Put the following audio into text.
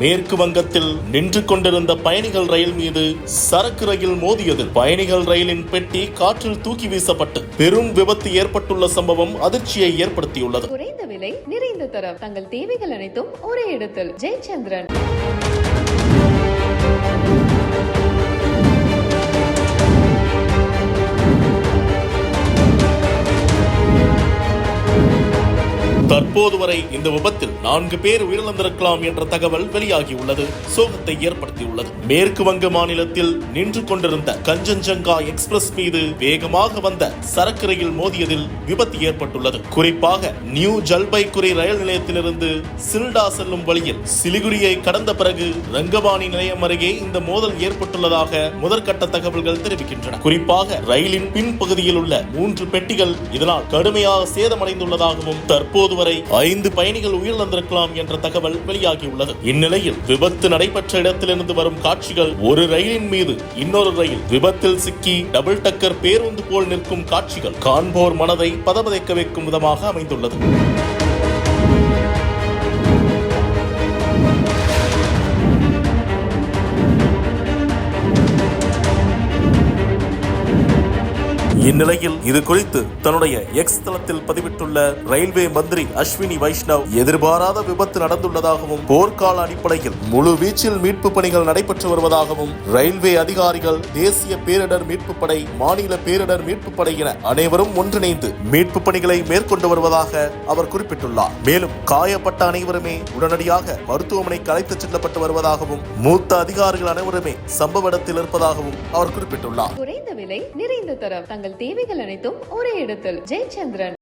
மேற்கு வங்கத்தில் நின்று கொண்டிருந்த பயணிகள் ரயில் மீது சரக்கு ரயில் மோதியதில் பயணிகள் ரயிலின் பெட்டி காற்றில் தூக்கி வீசப்பட்டு பெரும் விபத்து ஏற்பட்டுள்ள சம்பவம் அதிர்ச்சியை ஏற்படுத்தியுள்ளது. குறைந்த விலை நிறைந்த தரம். தங்கள் தேவைகள் அனைத்தும் ஒரே இடத்தில். ஜெயச்சந்திரன். தற்போது வரை இந்த விபத்தில் நான்கு பேர் உயிரிழந்திருக்கலாம் என்ற தகவல் வெளியாகியுள்ளது சோகத்தை ஏற்படுத்தியுள்ளது. மேற்கு வங்க மாநிலத்தில் நின்று கொண்டிருந்த கஞ்சன்ஜங்கா எக்ஸ்பிரஸ் மீது வேகமாக வந்த சரக்கு ரயில் மோதியதில் விபத்து ஏற்பட்டுள்ளது. குறிப்பாக நியூ ஜல்பைகுரி ரயில் நிலையத்திலிருந்து சில்டா செல்லும் வழியில் சிலிகுரியை கடந்த பிறகு ரங்கபாணி நிலையம் அருகே இந்த மோதல் ஏற்பட்டுள்ளதாக முதற்கட்ட தகவல்கள் தெரிவிக்கின்றன. குறிப்பாக ரயிலின் பின்பகுதியில் உள்ள மூன்று பெட்டிகள் இதனால் கடுமையாக சேதமடைந்துள்ளதாகவும் தற்போது வரை ஐந்து பயணிகள் உயிரிழந்திருக்கலாம் என்ற தகவல் வெளியாகியுள்ளது. இந்நிலையில் விபத்து நடைபெற்ற இடத்திலிருந்து வரும் காட்சிகள் ஒரு ரயிலின் மீது இன்னொரு ரயில் விபத்தில் சிக்கி டபுள் டக்கர் பேருந்து போல் நிற்கும் காட்சிகள் காண்போர் மனதை பதபதைக்க வைக்கும் விதமாக அமைந்துள்ளது. இந்நிலையில் இது குறித்து தன்னுடைய எக்ஸ் தளத்தில் பதிவிட்டுள்ள ரயில்வே மந்திரி அஸ்வினி வைஷ்ணவ் எதிர்பாராத விபத்து நடந்துள்ளதாகவும் போர்க்கால அடிப்படையில் முழு வீச்சில் மீட்பு பணிகள் நடைபெற்று வருவதாகவும் ரயில்வே அதிகாரிகள் தேசிய பேரிடர் மீட்பு படை மாநில பேரிடர் மீட்பு படை என அனைவரும் ஒன்றிணைந்து மீட்பு பணிகளை மேற்கொண்டு வருவதாக அவர் குறிப்பிட்டுள்ளார். மேலும் காயப்பட்ட அனைவருமே உடனடியாக மருத்துவமனைக்கு அழைத்துச் செல்லப்பட்டு வருவதாகவும் மூத்த அதிகாரிகள் அனைவருமே சம்பவ இடத்தில் இருப்பதாகவும் அவர் குறிப்பிட்டுள்ளார். குறைந்த விலை நிறைந்த தரம். தங்கள் தேவைகள் அனைத்தும் ஒரே இடத்தில். ஜெயச்சந்திரன்.